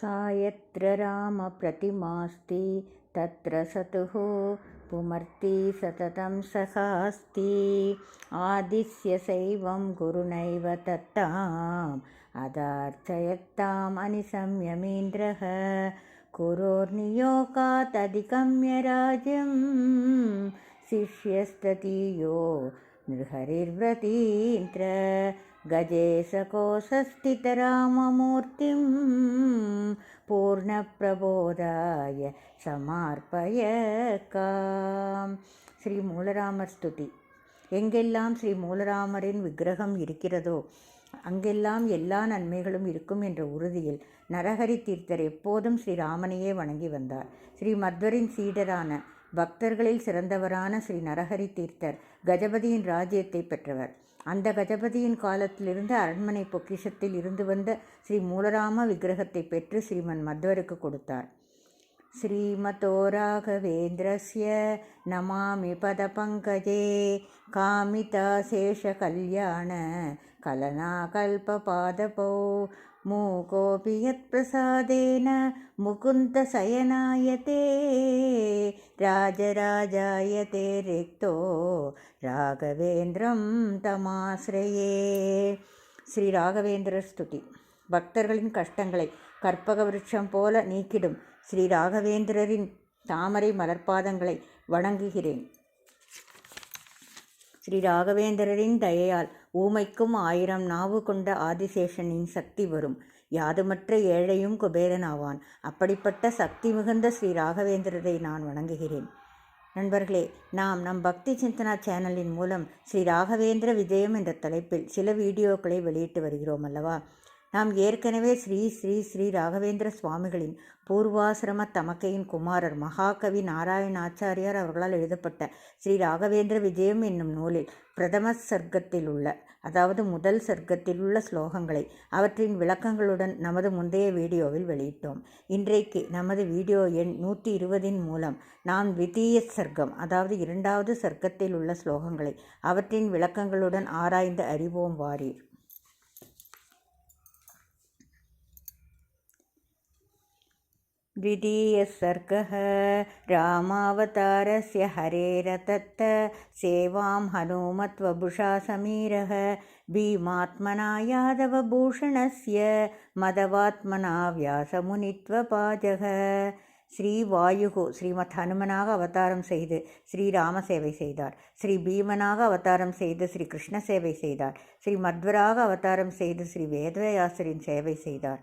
सा यत्र रामप्रतिमास्ति तत्र सतुः पुमर्ति सततं सखास्ति आदिस्य शैवं गुरुणैव तत्ताम् अदार्चयत्ताम् अनिसंयमीन्द्रः कुरोर्नियोगादधिगम्य राज्यं शिष्यस्ततीयो नृहरिर्व्रतीन्द्र गजेशकोशस्थितराममूर्तिं பூர்ணப்பிரபோதாய சமார்ப்பயக்காம் ஸ்ரீ மூலராமர் ஸ்துதி எங்கெல்லாம் ஸ்ரீ மூலராமரின் விக்கிரகம் இருக்கிறதோ அங்கெல்லாம் எல்லா நன்மைகளும் இருக்கும் என்ற உறுதியில் நரஹரி தீர்த்தர் எப்போதும் ஸ்ரீராமனையே வணங்கி வந்தார் ஸ்ரீ மத்வரின் சீடரான பக்தர்களில் சிறந்தவரான ஸ்ரீ நரஹரி தீர்த்தர் கஜபதியின் ராஜ்யத்தை பெற்றவர் அந்த கஜபதியின் காலத்திலிருந்து அரண்மனை பொக்கிஷத்தில் இருந்து வந்த ஸ்ரீ மூலராம விக்கிரகத்தை பெற்று ஸ்ரீமன் மத்வருக்கு கொடுத்தார். ஸ்ரீமதோ ராகவேந்திரஸ்ய நமாமி பத பங்கஜே காமிதாசேஷ கல்யாண கலனா கல்ப பாதபோ मूकोऽपि यत्प्रसादेन मुकुन्दशयनायते राजराजायते रिक्तो ராகவேந்திரம் தமாசிரயே ஸ்ரீ ராகவேந்திர ஸ்துதி பக்தர்களின் கஷ்டங்களை கற்பக விருட்சம் போல நீக்கிடும் ஸ்ரீ ராகவேந்திரரின் தாமரை மலர்பாதங்களை வணங்குகிறேன் ஸ்ரீ ராகவேந்திரரின் தயையால் ஊமைக்கும் ஆயிரம் நாவு கொண்ட ஆதிசேஷனின் சக்தி வரும். யாதுமற்ற ஏழையும் குபேரனாவான். அப்படிப்பட்ட சக்தி மிகுந்த ஸ்ரீ ராகவேந்திரரை நான் வணங்குகிறேன். நண்பர்களே நாம் நம் பக்தி சிந்தனா சேனலின் மூலம் ஸ்ரீ ராகவேந்திர விஜயம் என்ற தலைப்பில் சில வீடியோக்களை வெளியிட்டு வருகிறோம் அல்லவா? நாம் ஏற்கனவே ஸ்ரீ ஸ்ரீ ஸ்ரீ ராகவேந்திர சுவாமிகளின் பூர்வாசிரம தமக்கையின் குமாரர் மகாகவி நாராயணாச்சாரியார் அவர்களால் எழுதப்பட்ட ஸ்ரீ ராகவேந்திர விஜயம் என்னும் நூலில் பிரதம சர்க்கத்தில் உள்ள அதாவது முதல் சர்க்கத்தில் உள்ள ஸ்லோகங்களை அவற்றின் விளக்கங்களுடன் நமது முந்தைய வீடியோவில் வெளியிட்டோம். இன்றைக்கு நமது வீடியோ எண் நூற்றி இருபதின் மூலம் நாம் வித்தீய சர்க்கம் அதாவது இரண்டாவது சர்க்கத்தில் உள்ள ஸ்லோகங்களை அவற்றின் விளக்கங்களுடன் ஆராய்ந்து அறிவோம் வாரீர். द्वितीयः सर्गः रामावतारस्य हरेरतत्त सेवां हनुमत्वभुषा समीरः भीमात्मना यादवभूषणस्य मदवात्मना व्यासमुनित्वपाजः ஸ்ரீ வாயுகு ஸ்ரீமத் ஹனுமனாக அவதாரம் செய்து ஸ்ரீராம சேவை செய்தார் ஸ்ரீ பீமனாக அவதாரம் செய்து ஸ்ரீ கிருஷ்ண சேவை செய்தார் ஸ்ரீ மத்வராக அவதாரம் செய்து ஸ்ரீ வேதவியாசரின் சேவை செய்தார்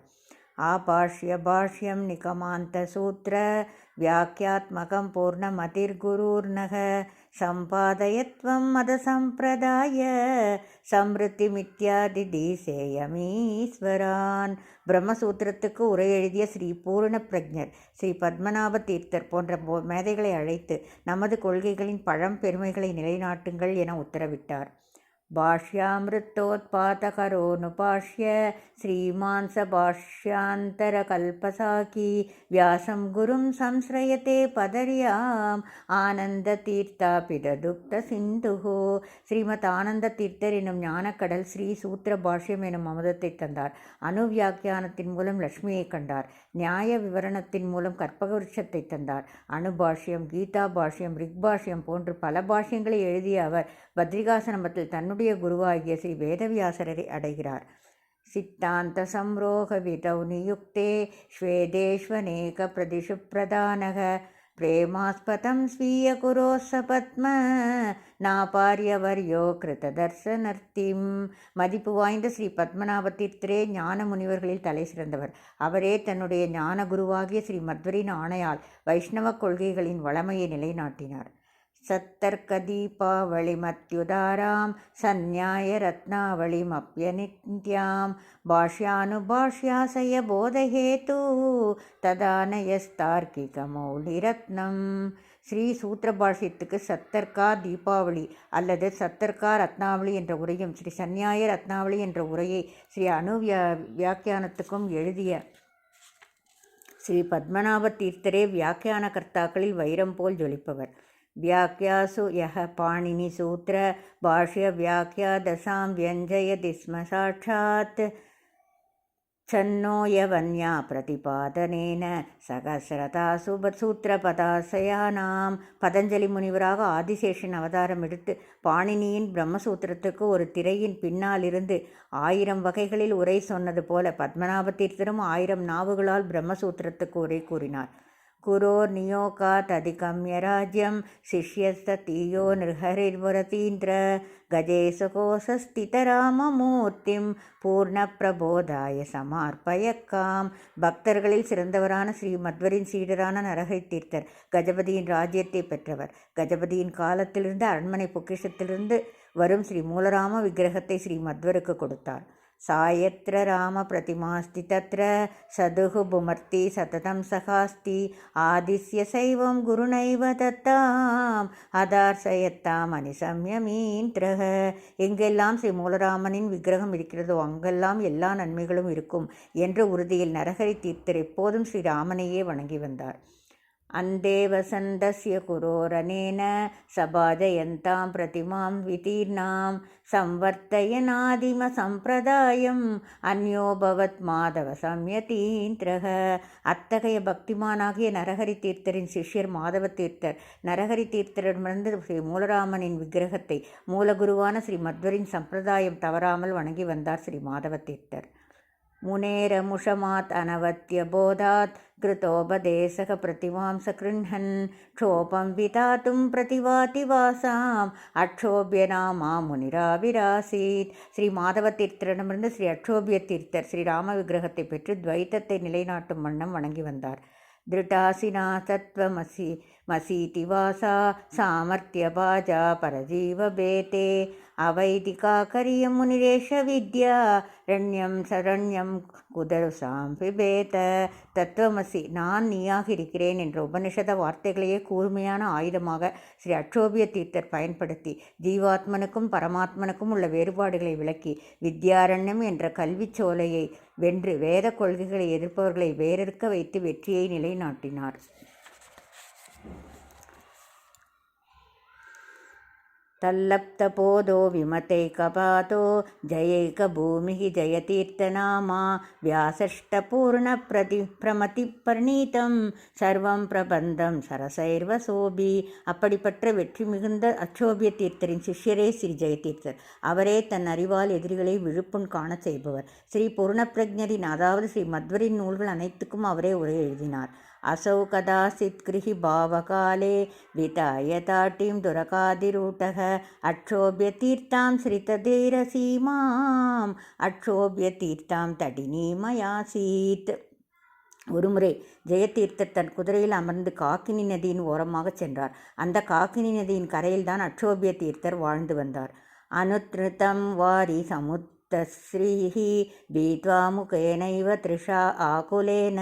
आपाष्य भाष्यं निकमान्तसूत्र व्याख्यात्मकं पूर्णमतिर्गुरुर्नः सम्पादयत्वं मदसम्प्रदाय சம்ருத்திமித்யாதிதீசேயமீஸ்வரான் பிரம்மசூத்திரத்துக்கு உரை எழுதிய ஸ்ரீ பூரண பிரஜர் ஸ்ரீ பத்மநாப தீர்த்தர் போன்ற மேதைகளை அழைத்து நமது கொள்கைகளின் பழம் பெருமைகளை நிலைநாட்டுங்கள் என உத்தரவிட்டார் भाष्यामृतोत्पातकरोनुपाश्य श्रीमान् स भाष्यान्तरकल्पसाकी व्यासं गुरुं संश्रयते पदर्याम् ஆனந்ததீர்த்தாபிததுக்தசிந்துः ஸ்ரீமத் ஆனந்த தீர்த்தர் எனும் ஞானக்கடல் ஸ்ரீ சூத்திர பாஷ்யம் எனும் அமுதத்தை தந்தார் அணுவியாக்கியானத்தின் மூலம் லக்ஷ்மியை கண்டார் நியாய விவரணத்தின் மூலம் கற்பக விருட்சத்தை தந்தார் அணுபாஷ்யம் கீதா பாஷ்யம் ரிக்பாஷ்யம் போன்று பல பாஷ்யங்களை எழுதிய அவர் பத்ரிகாசனமத்தில் தன்னுடைய குருவாகிய ஸ்ரீ வேதவியாசரரை அடைகிறார். சித்தாந்த சம்ரோக விதௌ நியுக்தே ஸ்வேதேஷ்வநேக பிரதிஷு பிரதானக பிரேமாஸ்பதம் ஸ்வீய குரோ குரோச பத்ம. நாபாரியவர்யோ கிருததர்சனர்த்திம் மதிப்பு வாய்ந்த ஸ்ரீ பத்மநாப தீர்த்தரே ஞான முனிவர்களில் தலை சிறந்தவர். அவரே தன்னுடைய ஞான குருவாகிய ஸ்ரீ மத்வரின் ஆணையால் வைஷ்ணவ கொள்கைகளின் வளமையை நிலைநாட்டினார். सत्तर्कदीपावलिमत्युदारां सन्न्यायरत्नावलिमप्यनित्यां भाष्यानुभाष्याशयबोधहेतु तदा நயஸ்தார்க்கிகமௌலிரத்னம் ஸ்ரீ சூத்திர பாஷ்யத்துக்கு சத்தர்கா தீபாவளி அல்லது சத்தர்கா ரத்னாவளி என்ற உரையும் ஸ்ரீ சந்நியாய ரத்னாவளி என்ற உரையை ஸ்ரீ அணு வியா வியாக்கியானத்துக்கும் எழுதிய ஸ்ரீ பத்மநாப தீர்த்தரே வியாக்கியான கர்த்தாக்களில் வைரம் போல் ஜொலிப்பவர் व्याख्यासु यः पाणिनिसूत्रभाष्यव्याख्या दशां व्यञ्जयति स्म साक्षात् छन्नो यवन्या பிரதிபாதனேன சகசிரதா சுப சூத்திரபதாசயானாம் பதஞ்சலி முனிவராக ஆதிசேஷன் அவதாரம் எடுத்து பாணினியின் பிரம்மசூத்திரத்துக்கு ஒரு திரையின் பின்னாலிருந்து ஆயிரம் வகைகளில் உரை சொன்னது போல பத்மநாப தீர்த்தரும் ஆயிரம் நாவுகளால் பிரம்மசூத்திரத்துக்கு உரை கூறினார் कुरोर्नियोकादधिगम्य राज्यं शिष्यस्ततीयो नृहरिर्वरतीन्द्र கஜேசகோசஸ்திதராமமூர்த்திம் பூர்ணப்பிரபோதாய சமார்ப்பயக்காம் பக்தர்களில் சிறந்தவரான ஸ்ரீ மத்வரின் சீடரான நரகை தீர்த்தர் கஜபதியின் ராஜ்யத்தை பெற்றவர் கஜபதியின் காலத்திலிருந்து அரண்மனை பொக்கிஷத்திலிருந்து வரும் ஸ்ரீ மூலராம விக்கிரகத்தை ஸ்ரீ மத்வருக்கு கொடுத்தார் सायत्र रामप्रतिमास्ति तत्र सदुः भुमर्ति सततं सखास्ति आदिस्य सैवं गुरुणैव दत्ताम् அதார்சயத்தாம் அனிசம்யமீந்திரக எங்கெல்லாம் ஸ்ரீ மூலராமனின் விக்கிரகம் இருக்கிறதோ அங்கெல்லாம் எல்லா நன்மைகளும் இருக்கும் என்ற உறுதியில் நரகரி தீர்த்தர் எப்போதும் ஸ்ரீராமனையே வணங்கி வந்தார் अन्ते वसन्तस्य कुरोरनेन सभाजयन्तां प्रतिमां वितीर्णां संवर्तयनादिमसम्प्रदायम् अन्यो பவத் மாதவ சம்யதீந்திரக அத்தகைய பக்திமானாகிய நரஹரி தீர்த்தரின் சிஷ்யர் மாதவ தீர்த்தர் நரஹரி தீர்த்தரிடமிருந்து ஸ்ரீ மூலராமனின் விக்கிரகத்தை மூலகுருவான ஸ்ரீ மத்வரின் சம்பிரதாயம் தவறாமல் வணங்கி வந்தார் ஸ்ரீ மாதவ தீர்த்தர் मुनेरमुषमात् अनवत्यबोधात् कृतोपदेशः प्रतिमां सकृह्णन् क्षोभं विधातुं प्रतिवाति வாசாம் அக்ஷோபியநாமா முனிராவிராசீத் ஸ்ரீ மாதவ தீர்த்தரிடமிருந்து ஸ்ரீ அக்ஷோபிய தீர்த்தர் ஸ்ரீ ராம விக்கிரகத்தை பெற்று துவைத்தத்தை நிலைநாட்டும் வண்ணம் வணங்கி வந்தார் திருட்டாசினா தத்வமசி மசீதி வாசா சாமர்த்திய பாஜா మసీతివాసా సామర్థ్యభాజా పరజీవభేతే முனிரேஷ வித்யா ரண்யம் சரண்யம் குதரு சாம்பிபேத தத்துவமசி நான் நீயாக இருக்கிறேன் என்ற உபனிஷத வார்த்தைகளையே கூர்மையான ஆயுதமாக ஸ்ரீ அட்சோபிய தீர்த்தர் பயன்படுத்தி ஜீவாத்மனுக்கும் பரமாத்மனுக்கும் உள்ள வேறுபாடுகளை விளக்கி வித்யாரண்யம் என்ற கல்விச்சோலையை வென்று வேத கொள்கைகளை எதிர்ப்பவர்களை வேறறுக்க வைத்து வெற்றியை நிலைநாட்டினார். तल्लप्तपोदो विमतैकपातो जयैकभूमिः जयतीर्थनामा व्यासष्टपूर्णप्रति பிரமதிப்பர்ணீதம் சர்வம் பிரபந்தம் சரசைர்வசோபி அப்படிப்பட்ட வெற்றி மிகுந்த அச்சோபிய தீர்த்தரின் சிஷ்யரே ஸ்ரீ ஜெயதீர்த்தர் அவரே தன் அறிவால் எதிரிகளை விழுப்புண் காணச் செய்பவர் ஸ்ரீ பூர்ணப்பிரஜரின் அதாவது ஸ்ரீ மத்வரின் நூல்கள் அனைத்துக்கும் அவரே உரை எழுதினார் असौ कदाचित् गृहिभावकाले विताय ताटीं दुरकादिरूटः अक्षोभ्यतीर्थां श्रितधीरसीमाम् अक्षोभ्यतीर्थां தடினீமயாசீத் ஒருமுறை ஜெயதீர்த்தர் தன் குதிரையில் அமர்ந்து காக்கினி நதியின் ஓரமாக சென்றார் அந்த காக்கினி நதியின் கரையில்தான் அக்ஷோபிய தீர்த்தர் வாழ்ந்து வந்தார் அனுத்ருதம் வாரி சமுத் तस्रीः भीत्वामुखेनैव तृषा आकुलेन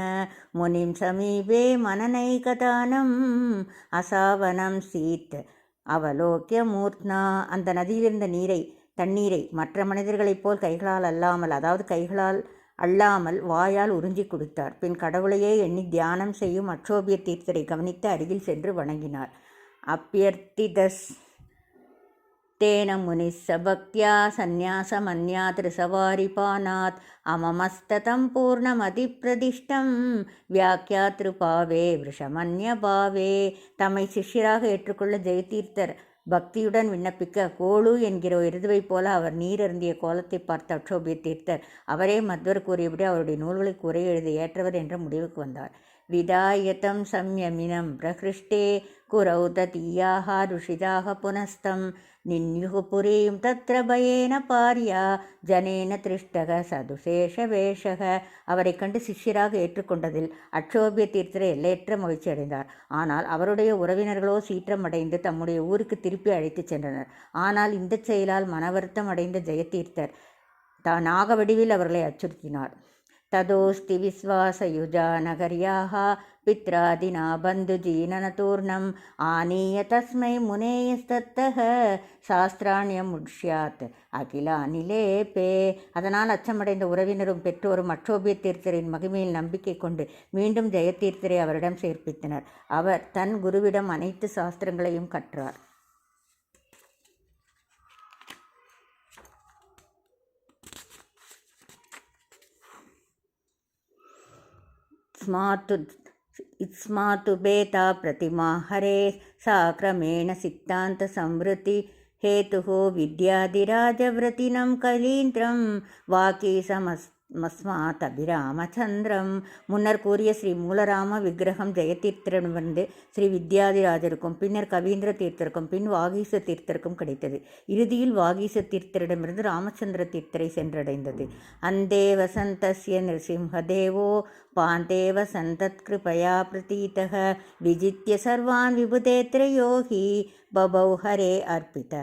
मुनिं समीपे मननैकदानम् அசாவனம் சீத் அவலோக்கிய மூர்த்னா அந்த நதியிலிருந்த நீரை தண்ணீரை மற்ற மனிதர்களைப் போல் கைகளால் அல்லாமல் அதாவது கைகளால் அல்லாமல் வாயால் உறிஞ்சி கொடுத்தார் பின் கடவுளையே எண்ணி தியானம் செய்யும் அக்ஷோபிய தீர்த்தரை கவனித்து அருகில் சென்று வணங்கினார் அப்பியர்த்திதஸ் तेन मुनिः स भक्त्या सन्न्यासमन्यातृसवारिपानात् अममस्ततं பூர்ணமதிப்பிரதிஷ்டம் வியாக்கியாத்ருபாவே விஷமன்யபாவே தம்மை சிஷ்யராக ஏற்றுக்கொள்ள ஜெயதீர்த்தர் பக்தியுடன் விண்ணப்பிக்க கோளு என்கிற எருதுவைப் போல அவர் நீர் அருந்திய கோலத்தை பார்த்த அக்ஷோபிய தீர்த்தர் அவரே மத்வர் கூறியபடி அவருடைய நூல்களை குறை எழுத ஏற்றவர் என்ற முடிவுக்கு வந்தார் विदायतं संयमिनं प्रहृष्टे कुरौ ततीयाः ऋषिदाः पुनस्तं निन्युः पुरीं तत्र பயேன பாரியா ஜனேன திருஷ்டக சதுசேஷவேஷக அவரை கண்டு சிஷ்யராக ஏற்றுக்கொண்டதில் அக்ஷோபிய தீர்த்தரை எல்லையற்ற மகிழ்ச்சி அடைந்தார் ஆனால் அவருடைய உறவினர்களோ சீற்றம் அடைந்து தம்முடைய ஊருக்கு திருப்பி அழைத்துச் சென்றனர் ஆனால் இந்த செயலால் மனவருத்தம் அடைந்த ஜெயதீர்த்தர் த நாகவடிவில் அவர்களை அச்சுறுத்தினார் तदोऽस्ति विश्वासयुजा नगर्याः पित्रादिना बन्धुजीननतूर्णम् आनीय तस्मै मुनेयस्ततः சாஸ்திராணியமுட்சியாத் அகில அனிலேபே அதனால் அச்சமடைந்த உறவினரும் பெற்றோரும் அக்ஷோபிய தீர்த்தரின் மகிமையில் நம்பிக்கை கொண்டு மீண்டும் ஜெயதீர்த்தரை அவரிடம் சேர்ப்பித்தனர் அவர் தன் குருவிடம் அனைத்து சாஸ்திரங்களையும் கற்றார் स्मातुस्मातु भेता प्रतिमा हरे सा क्रमेण सिद्धान्तसंवृद्धिहेतुः विद्याधिराजव्रतिनं कलीन्द्रं वाकी समस्ते மஸ்மாத் அபிராமச்சந்திரம் முன்னர் கூறிய ஸ்ரீ மூலராம விக்கிரகம் ஜெயதீர்த்தரிடமிருந்து ஸ்ரீ வித்யாதிராஜருக்கும் பின்னர் கவீந்திர தீர்த்தருக்கும் பின் வாகீச தீர்த்தருக்கும் கிடைத்தது. இறுதியில் வாகீச தீர்த்தரிடமிருந்து ராமச்சந்திர தீர்த்தரை சென்றடைந்தது. அந்தே வசந்தஸ்ய நிருசிம்ஹதேவோ பாந்தே வசந்தத்கிருபயா பிரதீதக விஜித்ய சர்வான் விபுதேத்திர யோகி. பபௌ ஹரே அர்ப்பித.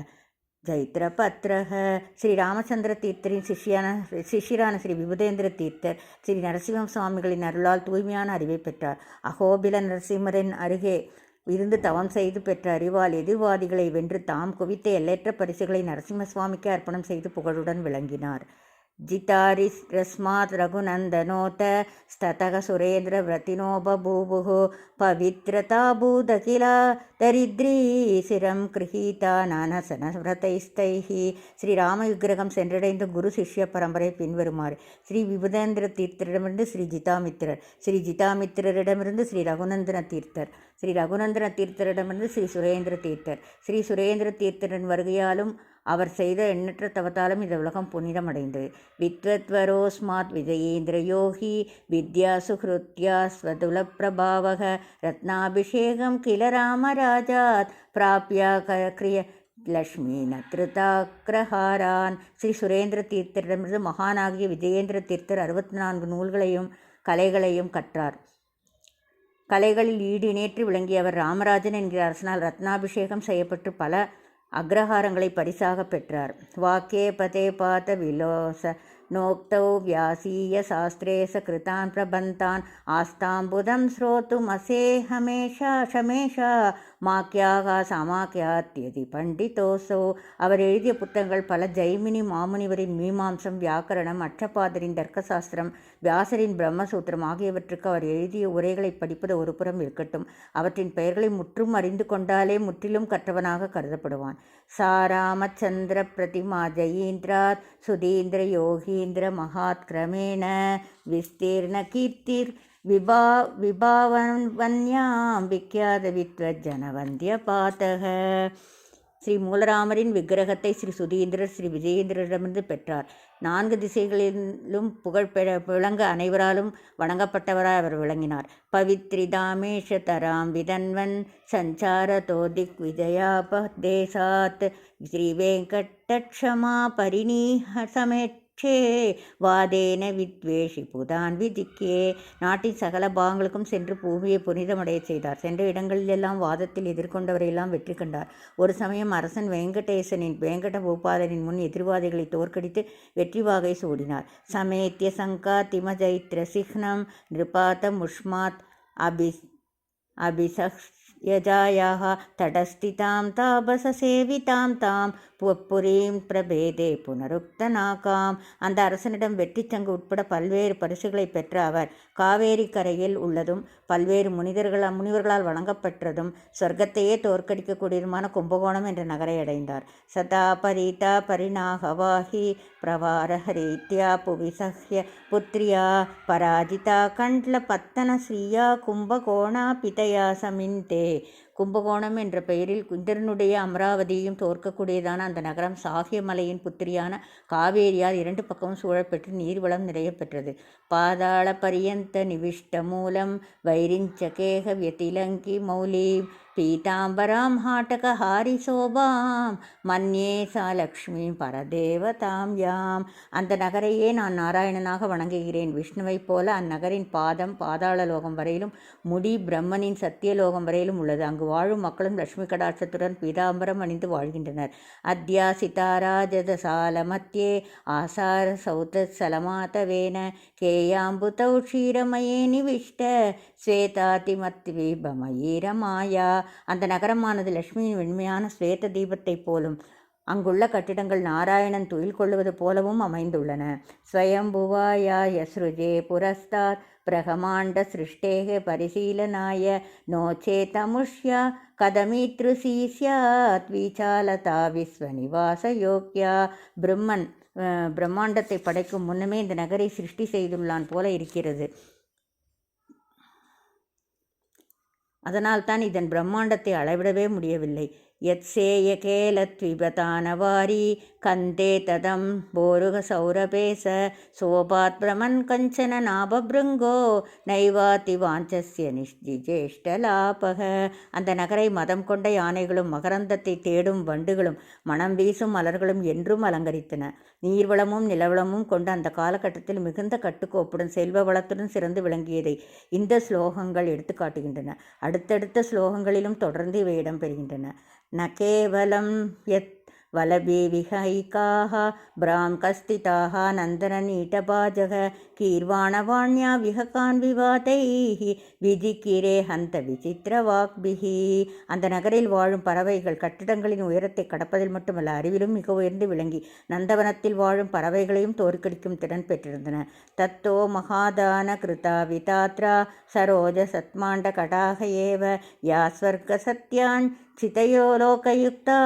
ஜைத்திரபத்ரக. ஸ்ரீ ராமச்சந்திர தீர்த்தரின் சிஷியான சிஷியரான ஸ்ரீ விபுதேந்திர தீர்த்தர் ஸ்ரீ நரசிம்ம சுவாமிகளின் அருளால் தூய்மையான அறிவை பெற்றார். அகோபில நரசிம்மரின் அருகே இருந்து தவம் செய்து பெற்ற அறிவால் எதிர்வாதிகளை வென்று தாம் குவித்த எல்லையற்ற பரிசுகளை நரசிம்ம சுவாமிக்கு அர்ப்பணம் செய்து புகழுடன் விளங்கினார். जितारिस्रस्मात् रघुनन्दनोत स्ततः सुरेन्द्रव्रतिनो बभूवुः पवित्रताभूदखिला தரித்ரீசிரம் கிரகீதா நானசனவிரதைஸ்தைஹ ஸ்ரீராம விக்கிரகம் சென்றடைந்த குரு சிஷ்ய பரம்பரை பின்வருமாறு ஸ்ரீ விபுதேந்திர தீர்த்தரிடமிருந்து ஸ்ரீ ஜிதாமித்திரர் ஸ்ரீ ஜிதாமித்திரரிடமிருந்து ஸ்ரீ ரகுநந்தன தீர்த்தர் ஸ்ரீ ரகுநந்தன தீர்த்தரிடமிருந்து ஸ்ரீ சுரேந்திர தீர்த்தர் ஸ்ரீ சுரேந்திர தீர்த்தரின் வருகையாலும் அவர் செய்த எண்ணற்ற தவத்தாலும் இந்த உலகம் புனிதமடைந்தது வித்வத்வரோஸ்மாத் விஜயேந்திர யோகி வித்யா சுஹ்ருத்யா ஸ்வதுல பிரபாவக ரத்னாபிஷேகம் கில ராமராஜாத் பிராப்யா கிரிய லக்ஷ்மி நத்ருதாக்கிரஹாரான். ஸ்ரீ சுரேந்திர தீர்த்தரிடமிருந்து மகானாகிய விஜயேந்திர தீர்த்தர் அறுபத்தி நான்கு நூல்களையும் கலைகளையும் கற்றார். கலைகளில் ஈடு இணையற்றி விளங்கிய அவர் ராமராஜன் என்கிற அரசனால் ரத்னாபிஷேகம் செய்யப்பட்டு பல அக்ரஹாரங்களை பரிசாக பெற்றார். வாக்கே பதே பாத விலோச நோக்தௌ வியாசீய சாஸ்திரேச கிருதான் பிரபந்தான் ஆஸ்தாம்புதம் ஸ்ரோத்தும் அசேஹமேஷா ஷமேஷா மாக்கியாக சமாக்கியாத்தியதி பண்டிதோசோ. அவர் எழுதிய புத்தகங்கள் பல ஜெய்மினி மாமுனிவரின் மீமாம்சம் வியாக்கரணம் அச்சபாதரின் தர்க்கசாஸ்திரம் வியாசரின் பிரம்மசூத்திரம் ஆகியவற்றுக்கு அவர் எழுதிய உரைகளை படிப்பது ஒரு புறம் இருக்கட்டும். அவற்றின் பெயர்களை முற்றும் அறிந்து கொண்டாலே முற்றிலும் கற்றவனாக கருதப்படுவான். சாராமச்சந்திர பிரதிமா ஜெயீந்திராத் சுதீந்திர யோகீந்திர மகாத் கிரமேண கீர்த்திர் விபா விபாவன்யாம் விக்கியாத வித்வஜனவந்திய பாத்தக ஸ்ரீ மூலராமரின் விக்கிரகத்தை ஸ்ரீ சுதீந்திரர் ஸ்ரீ விஜயேந்திரரிடமிருந்து பெற்றார். நான்கு திசைகளிலும் புகழ் விளங்க அனைவராலும் வணங்கப்பட்டவராய் அவர் விளங்கினார். பவித்ரி தாமேஷ தராம் விதன்வன் சஞ்சார தோதிக் விஜயாபதேசாத் ஸ்ரீ வெங்கட்சமா பரிணீஹ சமேத் ஷே வாதேன வித்வேஷி புதான் விதிக்கே நாட்டின் சகல பாகங்களுக்கும் சென்று பூமியை புனிதமடைய செய்தார் சென்ற இடங்களிலெல்லாம் வாதத்தில் எதிர்கொண்டவரையெல்லாம் வெற்றி கண்டார் ஒரு சமயம் அரசன் வெங்கடேசனின் வெங்கட பூபாதனின் முன் எதிர்வாதிகளை தோற்கடித்து வெற்றி வாகை சூடினார் சமேத்திய சங்கா திம ஜைத்ர சிஹ்னம் நிருபாத முஷ்மாத் அபிஸ் அபிசக் यजायाः तटस्थितां तापससेवितां तां புரீம் பிரபேதே புனருக்தனாகாம். அந்த அரசனிடம் வெற்றிச்சங்கு உட்பட பல்வேறு பரிசுகளை பெற்ற அவர் காவேரி கரையில் உள்ளதும் பல்வேறு முனிதர்களால் முனிவர்களால் வழங்கப்பட்டதும் சொர்க்கத்தையே தோற்கடிக்கக்கூடியதுமான கும்பகோணம் என்ற நகரை அடைந்தார். சதா பரீதா பரிணாகவாஹி பிரவாரஹரீத்யா புவிசஹ்ய புத்ரியா பராஜிதா கண்ட்ல பத்தன ஸ்ரீயா கும்பகோணா பிதயா சமிந்தே கும்பகோணம் என்ற பெயரில் குந்தரனுடைய அமராவதியையும் தோற்கக்கூடியதான அந்த நகரம் சாகியமலையின் புத்திரியான காவேரியால் இரண்டு பக்கமும் சூழப்பெற்று நீர்வளம் நிறைய பெற்றது. பாதாள பரியந்த நிவிஷ்ட மூலம் வைரிஞ்சகேக வியதிலங்கி மௌலி பீதாம்பராம் ஹாட்டகஹாரிசோபாம் மன்யே சா லக்ஷ்மி பரதேவதாம் யாம் அந்த நகரையே நான் நாராயணனாக வணங்குகிறேன். விஷ்ணுவைப் போல அந்நகரின் பாதம் பாதாள லோகம் வரையிலும் முடி பிரம்மனின் சத்தியலோகம் வரையிலும் உள்ளது. அங்கு வாழும் மக்களும் லட்சுமி கடாட்சத்துடன் பீதாம்பரம் அணிந்து வாழ்கின்றனர். அத்யா சிதாராஜதசால மத்தியே ஆசார சௌத சலமாதவேன கேயாம்புதௌ க்ஷீரமயே நிவிஷ்ட ஸ்வேதாதிமத்வீபமயீரமாயா அந்த நகரமானது லட்சுமியின் வெண்மையான ஸ்வேத தீபத்தைப் போலும். அங்குள்ள கட்டிடங்கள் நாராயணன் துயில் கொள்ளுவது போலவும் அமைந்துள்ளன. ஸ்வயம்புவாயா யஸ்ருஜே புரஸ்தாத் பிரகமாண்ட சிருஷ்டேக பரிசீலனாய நோச்சே தமுஷ்யா கதமீத்ருசி ஸ்யாத் வீச்சாலதா விஸ்வநிவாச யோக்யா. பிரம்மன் பிரம்மாண்டத்தை படைக்கும் முன்னமே இந்த நகரை சிருஷ்டி செய்துள்ளான் போல இருக்கிறது. அதனால்தான் இதன் பிரம்மாண்டத்தை அளவிடவே முடியவில்லை. यत्सेयकेलत्विबतानवारी कन्ते तदं बोरुगसौरभेश सोपात् भ्रमन् कञ्चन नाभभृङ्गो நைவாத்தி வாஞ்சஸ்ய நிஷ்டிஜேஷ்டலாபக அந்த நகரை மதம் கொண்ட யானைகளும் மகரந்தத்தை தேடும் வண்டுகளும் மனம் வீசும் மலர்களும் என்றும் அலங்கரித்தன நீர்வளமும் நிலவளமும் கொண்ட அந்த காலகட்டத்தில் மிகுந்த கட்டுக்கோப்புடன் செல்வ வளத்துடன் சிறந்து விளங்கியதை இந்த ஸ்லோகங்கள் எடுத்து காட்டுகின்றன அடுத்தடுத்த ஸ்லோகங்களிலும் தொடர்ந்து இவை இடம்பெறுகின்றன न केवलं यत् वलभीविहैकाः भ्राङ्कस्थिताः नन्दननीटभाजः கீர்வாணவாண்யா விஹகான் விவாதைः விதிக்கிரே ஹந்த விசித்திரவாக்பிஹி அந்த நகரில் வாழும் பறவைகள் கட்டிடங்களின் உயரத்தை கடப்பதில் மட்டுமல்ல அறிவிலும் மிக உயர்ந்து விளங்கி நந்தவனத்தில் வாழும் பறவைகளையும் தோற்கடிக்கும் திறன் பெற்றிருந்தன தத்தோ மகாதான கிருதா விதாத்ரா சரோஜ சத்மாண்ட கடாக ஏவ யாஸ்வர்க சத்யான் சிதையோ லோகயுக்தா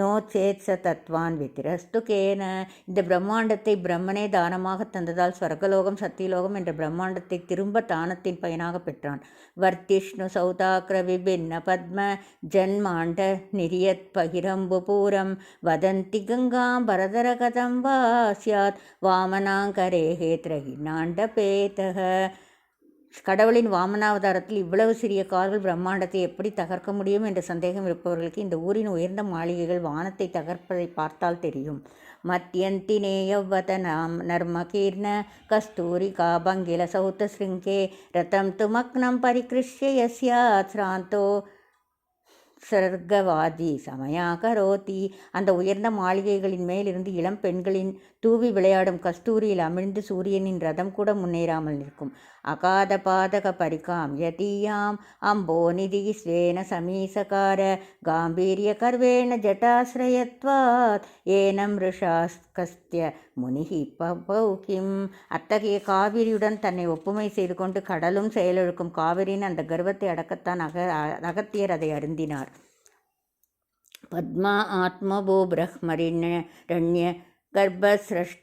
நோ சேத் ச தத்வான் வித்திரஸ்து கேன. இந்த பிரம்மாண்டத்தை பிரம்மனே தானமாக தந்ததால் ஸ்வர்கலோகம் சத்தியலோகம் என்ற பிரம்மாண்டத்தை திரும்ப தானத்தின் பயனாக பெற்றான். வர்த்திஷ்ணு சௌதாக்ர விபின்ன பத்ம ஜன்மாண்ட நிரியத் பகிரம்பு பூரம் வதந்தி கங்காம் பரதரகதம் வா சியாத் வாமனாங்கரே ஹேத்ரகிநாண்ட பேதக. கடவுளின் வாமனாவதாரத்தில் இவ்வளவு சிறிய கார்கள் பிரம்மாண்டத்தை எப்படி தகர்க்க முடியும் என்ற சந்தேகம் இருப்பவர்களுக்கு இந்த ஊரின் உயர்ந்த மாளிகைகள் வானத்தை தகர்ப்பதை பார்த்தால் தெரியும். மத்தியந்தினேயவத நாம் நர்மகீர்ண கஸ்தூரிகா பங்கிலசௌத்தசிருங்கே ரதம் துமக்னம் பரிகிருஷ்ய யஸ்யாத் ஸ்ராந்தோ சர்க்கவாதி சமயாகரோதி. அந்த உயர்ந்த மாளிகைகளின் மேலிருந்து இளம் பெண்களின் தூவி விளையாடும் கஸ்தூரியில் அமிழ்ந்து சூரியனின் ரதம் கூட முன்னேறாமல் நிற்கும். அகாத பாதக பரிகாம் யதீயாம். அம்போ நிதி ஸ்வேன சமீசகார காம்பீரிய கர்வேண ஜட்டாசிரயத்வாத் ஏனம் ரிஷாஸ்கஸ்திய முனிகி பௌகிம் அத்தகைய காவிரியுடன் தன்னை ஒப்புமை செய்து கொண்டு கடலும் செயலெழுக்கும் காவிரியின் அந்த கர்வத்தை அடக்கத்தான் அக அகத்தியர் அதை அருந்தினார் பத்மா ஆத்மபூ பிரஹ்மரிண்ய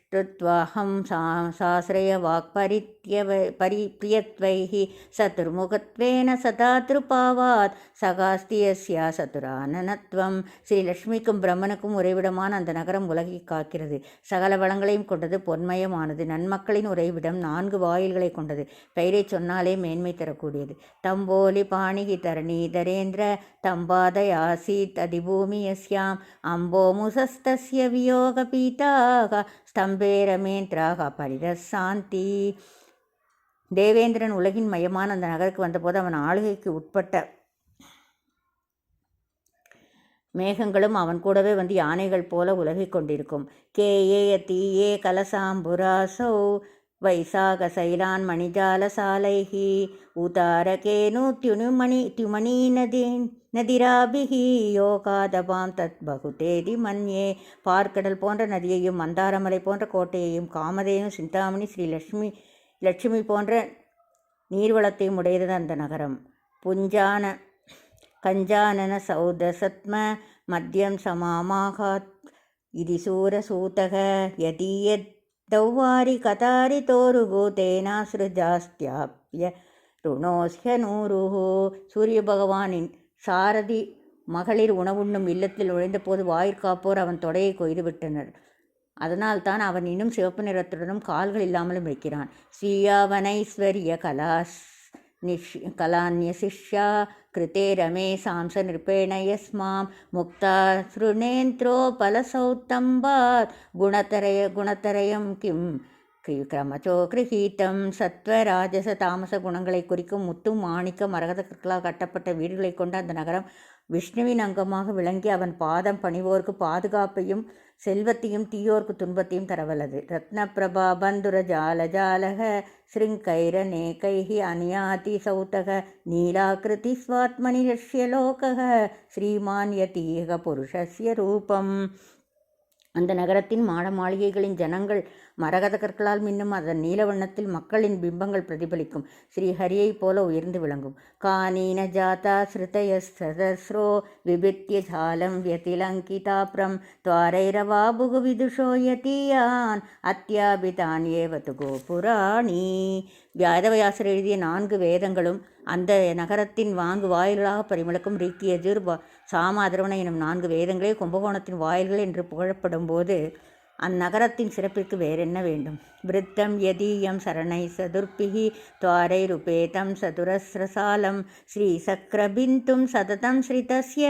गर्भस्रष्टुत्वाहं सा साश्रयवाक्परित्यव परिप्रियत्वैः சதுர்முகத்வேன சதா திருப்பாவாத் சகாஸ்தி யஸ்யா சதுரானனத்வம் ஸ்ரீ லக்ஷ்மிக்கும் பிரம்மனுக்கும் உறைவிடமான அந்த நகரம் உலகை காக்கிறது சகல வளங்களையும் கொண்டது பொன்மயமானது நன்மக்களின் உறைவிடம் நான்கு வாயில்களை கொண்டது பெயரை சொன்னாலே மேன்மை தரக்கூடியது தம்போலி பாணிகி தரணி தரேந்திர தம்பாதயாசீத் அதிபூமி யஸ்யாம் அம்போமுசஸ்தஸ்ய வியோக பீதாக ஸ்தம்பே ரமேந்திராக பரிதசாந்தி தேவேந்திரன் உலகின் மையமான அந்த நகருக்கு வந்தபோது அவன் ஆளுகைக்கு உட்பட்ட மேகங்களும் அவன் கூடவே வந்து யானைகள் போல உலகிக் கொண்டிருக்கும். கே ஏ தீயே கலசாம்புராசோ வைசாக சைலான் மணிஜால சாலைஹி உதாரகேனு தியுணுமணி தியுமணி நதி நதிராபிகி யோகாதபாம் தத் பகுதேதி மன்யே. பார்க்கடல் போன்ற நதியையும் மந்தாரமலை போன்ற கோட்டையையும் காமதேனு சிந்தாமணி ஸ்ரீ லட்சுமி லட்சுமி போன்ற நீர்வளத்தையும் உடையது அந்த நகரம். புஞ்சான கஞ்சானன சௌதசத்ம மத்தியம் சமாமாகாத் இதி சூரசூதக யதீயத் தௌவாரி கதாரி தோருகு தேனாசிருஜாஸ்தியாப்ய ருணோஸ்ய நூருஹு சூரிய பகவானின் சாரதி மகளிர் உணவுண்ணும் இல்லத்தில் நுழைந்தபோது வாயிற்காப்போர் அவன் தொடையை கொய்து விட்டனர். அதனால்தான் அவன் இன்னும் சிவப்பு நிறத்துடனும் கால்கள் இல்லாமலும் இருக்கிறான். ஸ்ரீயாவனைஸ்வரிய கலாஸ் நிஷ் कलान्यशिष्या கிருதே रमे सांस नृपेण यस्मां முக்தா ஸ்ருணேந்திரோ गुणतरय गुणतरयं குணத்தரயம் கிரமச்சோ கிரகீத்தம் சத்வ ராஜச தாமச குணங்களை குறிக்கும் முத்து மாணிக்க மரகத கற்களால் கட்டப்பட்ட வீடுகளை கொண்ட அந்த நகரம் விஷ்ணுவின் அங்கமாக விளங்கி அவன் பாதம் பணிவோருக்கு பாதுகாப்பையும் செல்வத்தையும் தீயோர்க்கு துன்பத்தையும் தரவல்லது. ரத்னப்பிரபா பந்துர ஜால ஜாலக ஸ்ருங்கைர நேகைஹி அனியாதி சௌதக நீலாக்கிருதி ஸ்வாத்மனி லட்சியலோக ஸ்ரீமான் யதீக புருஷஸ்ய ரூபம். அந்த நகரத்தின் மாட மாளிகைகளின் ஜனங்கள் மரகத கற்களால் மின்னும் அதன் நீலவண்ணத்தில் மக்களின் பிம்பங்கள் பிரதிபலிக்கும். ஸ்ரீஹரியைப் போல உயர்ந்து விளங்கும். கானீன ஜாதா ஸ்ருதயஸ்ரோ விபித்திய ஜாலம் வியதிலங்கிதாப்ரம் துவாரைரவா புகு விதுஷோ யதீயான் அத்தியாபிதான் ஏவது கோபுராணி வேதவியாசர் எழுதிய நான்கு வேதங்களும் அந்த நகரத்தின் வாங்கு வாயில்களாக பரிமளக்கும் ரிக்கியஜுர் சாம எனும் நான்கு வேதங்களே கும்பகோணத்தின் வாயில்கள் என்று புகழப்படும் போது அந்நகரத்தின் சிறப்பிற்கு வேறென்ன வேண்டும்? விருத்தம் யதீயம் சரணை சதுர்பிகி துவாரைருபேதம் சதுரஸ்ரசாலம் ஸ்ரீ சக்கரபிந்தும் சததம் ஸ்ரீதஸ்ய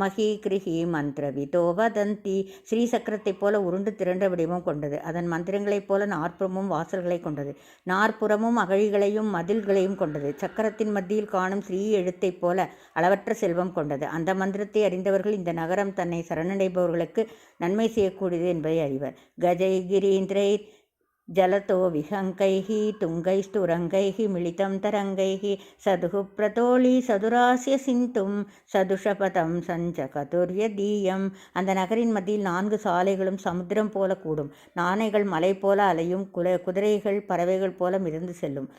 மகீகிருஹி மந்திரவிதோ வதந்தி. ஸ்ரீ சக்கரத்தைப் போல உருண்டு திரண்ட வடிவம் கொண்டது. அதன் மந்திரங்களைப் போல நாற்புறமும் வாசல்களை கொண்டது. நாற்புறமும் அகழிகளையும் மதில்களையும் கொண்டது. சக்கரத்தின் மத்தியில் காணும் ஸ்ரீ எழுத்தைப் போல அளவற்ற செல்வம் கொண்டது. அந்த மந்திரத்தை அறிந்தவர்கள் இந்த நகரம் தன்னை சரணடைபவர்களுக்கு நன்மை செய்யக்கூடியது என்பதை அறிவர். கஜை கிரீந்திரை जलतो विहङ्कैः तुङ्गैस्तुरङ्गैः मिलितं तरङ्गैः सदुः प्रतोळि सदुरास्य சிந்தும் சதுஷபதம் சஞ்சகதுர்யதீயம் அந்த நகரின் மத்தியில் நான்கு சாலைகளும் சமுத்திரம் போல கூடும் நாணைகள் மலை போல அலையும் குல குதிரைகள் பறவைகள் போல மிதந்து செல்லும்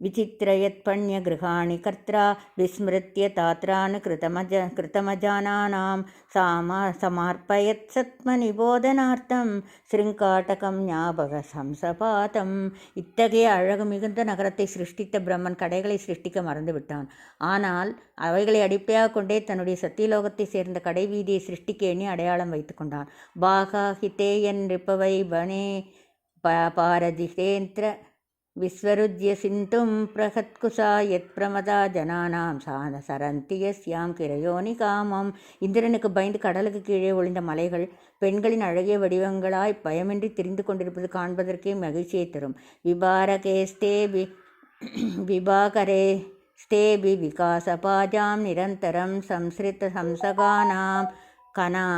विचित्रयत्पण्यगृहाणि कर्त्रा विस्मृत्य तात्रान् कृतमज कृतमजानानां सामा समार्पयत् சத்மநிபோதனார்த்தம் சிருங்காட்டகம் ஞாபக சம்சபாதம் இத்தகைய அழகு மிகுந்த நகரத்தை சிருஷ்டித்த பிரம்மன் கடைகளை சிருஷ்டிக்க மறந்துவிட்டான் ஆனால் அவைகளை அடிப்படையாக கொண்டே தன்னுடைய சத்தியலோகத்தை சேர்ந்த கடை வீதியை சிருஷ்டிக்க எண்ணி அடையாளம் வைத்து கொண்டான் பாகா ஹிதேயன் ரிப்பவை பனே ப பாரதிஷேந்திர विस्वरुज्य सिन्तुं प्रहत्कुशा यत्प्रमदा ஜனானாம் சாத சரந்தி யஸ்யாம் கிரையோனி காமம் இந்திரனுக்கு பயந்து கடலுக்கு கீழே ஒளிந்த மலைகள் பெண்களின் அழகிய வடிவங்களாய் பயமின்றி திரிந்து கொண்டிருப்பது காண்பதற்கே மகிழ்ச்சியை தரும் விபாரகேஸ்தே வி விபாகரே ஸ்தேபி விகாசபாஜாம் நிரந்தரம் சம்ஸ்ரித சம்சகானாம் கனா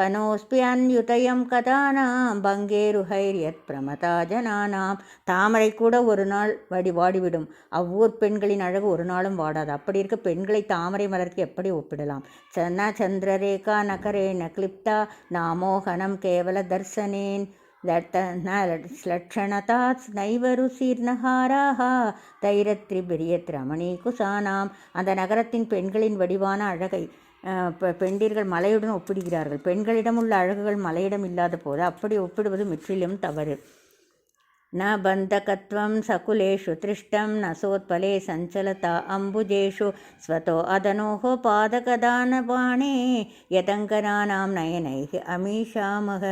கனோஸ்பியன்யுதயம் கதானாம் பங்கேருஹைரியத் பிரமதா ஜனானாம் தாமரை கூட ஒரு நாள் வடி வாடிவிடும். அவ்வூர் பெண்களின் அழகு ஒரு நாளும் வாடாது. அப்படி இருக்க பெண்களை தாமரை மலருக்கு எப்படி ஒப்பிடலாம்? சன்னா சந்திரரேகா நகரே நக்லிப்தா நாமோகனம் கேவல தர்சனேன். லட்சணதாத் நைவருசீர்ணஹாராக தைரத்ரிபிரியத் ரமணி குசானாம். அந்த நகரத்தின் பெண்களின் வடிவான அழகை பெண்டிர்கள் மலையுடன் ஒப்பிடுகிறார்கள். பெண்களிடம் உள்ள அழகுகள் மலையிடம் இல்லாத போது அப்படி ஒப்பிடுவது முற்றிலும் தவறு. न बन्धकत्वं सकुलेषु तृष्टं न सोत्पले सञ्चलता अम्बुजेषु स्वतो अदनोः பாதகதானபாணே யதங்கனானாம் நயனைः அமீஷாமக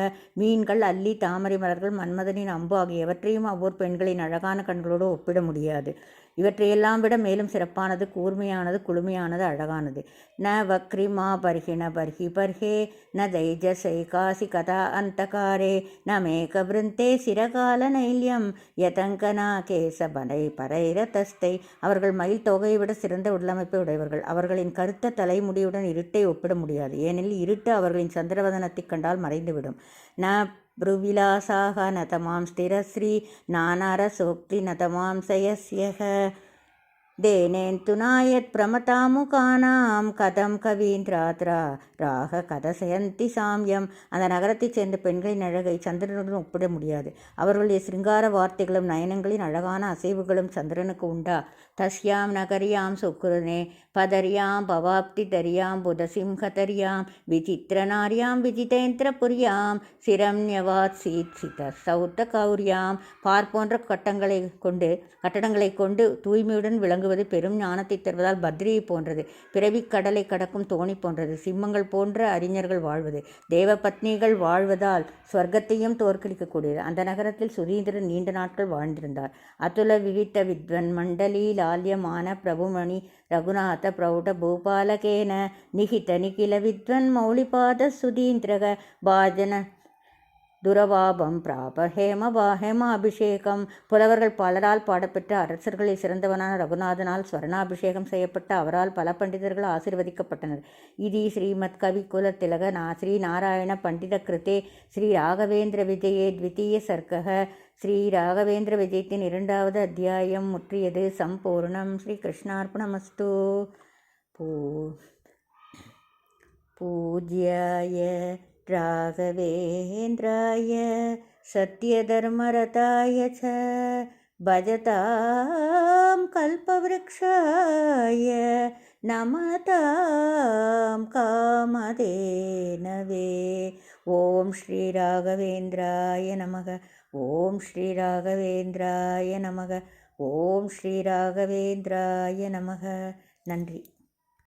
மீன்கள் அல்லி தாமரை மலர்கள் மன்மதனின் அம்பு ஆகியவற்றையும் அவ்வூர் பெண்களின் அழகான கண்களோடு ஒப்பிட முடியாது இவற்றையெல்லாம் விட மேலும் சிறப்பானது கூர்மையானது குளுமையானது அழகானது ந வக்ரி மா பர்ஹி ந பர்ஹி பர்ஹே ந தைஜசை காசி கதா அந்தகாரே ந மேக விருந்தே சிறகால சத்தியம் யதங்கனா கேசபனை பரைரதஸ்தை. அவர்கள் மயில் தொகையை விட சிறந்த உள்ளமைப்பை உடையவர்கள். அவர்களின் கருத்த தலைமுடியுடன் இருட்டை ஒப்பிட முடியாது. ஏனெனில் இருட்டு அவர்களின் சந்திரவதனத்தைக் கண்டால் மறைந்துவிடும். ந பிருவிலாசாக நதமாம் ஸ்திரஸ்ரீ. நானார சோக்தி நதமாம் சயஸ்யக. सयस्यः தேனேந்து நாயத் பிரமதாமுகானாம் கதம் கவீந்திராத்ரா ராக கதசயந்தி சாமியம் அந்த நகரத்தைச் சேர்ந்த பெண்களின் அழகை சந்திரனுடன் ஒப்பிட முடியாது அவர்களுடைய சிருங்கார வார்த்தைகளும் நயனங்களின் அழகான அசைவுகளும் சந்திரனுக்கு உண்டா தஸ்யாம் நகரியாம் சுக்குருனே பதரியாம் பவாப்தி தரியாம் புதசிம்ஹதரியாம் விசித்திரநாரியாம் விஜிதேந்திரபுரியாம் சிரம்யவாத் சீத் சித சௌத்த கௌரியாம் பார் போன்ற கட்டங்களை கொண்டு கட்டடங்களை கொண்டு தூய்மையுடன் விளங்குவது பெரும் ஞானத்தை தருவதால் பத்ரியை போன்றது. பிறவி கடலை கடக்கும் தோணி போன்றது. சிம்மங்கள் போன்ற அறிஞர்கள் வாழ்வது. தேவ பத்னிகள் வாழ்வதால் ஸ்வர்க்கத்தையும் தோற்கடிக்கக்கூடியது. அந்த நகரத்தில் சுதீந்திரன் நீண்ட நாட்கள் வாழ்ந்திருந்தார். அதுல விவித்த வித்வன் மண்டலி லால்யமான பிரபுமணி ரகுநாத பிரௌட பூபாலகேன நிகித நிகில வித்வன் மௌலிபாத சுதீந்திரக பாஜன துரவாபம் பிராப ஹேமபா ஹேமாபிஷேகம். புலவர்கள் பலரால் பாடப்பெற்ற அரசர்களில் சிறந்தவனான ரகுநாதனால் ஸ்வர்ணாபிஷேகம் செய்யப்பட்ட அவரால் பல பண்டிதர்கள் ஆசிர்வதிக்கப்பட்டனர். இது ஸ்ரீமத் கவி குல திலக நா ஸ்ரீ நாராயண பண்டித கிருத்தே ஸ்ரீ ராகவேந்திர விஜயே த்விதீய சர்க்கக. ஸ்ரீ ராகவேந்திர விஜயத்தின் இரண்டாவது அத்தியாயம் முற்றியது சம்பூர்ணம். ஸ்ரீ கிருஷ்ணார்ப்பணமஸ்து பூ பூஜ்யாய राघवेन्द्राय सत्यधर्मरताय च भजतां कल्पवृक्षाय नमतां कामधेनवे ॐ श्रीराघवेन्द्राय नमः ॐ श्रीराघवेन्द्राय नमः ॐ श्रीराघवेन्द्राय नमः नन्रि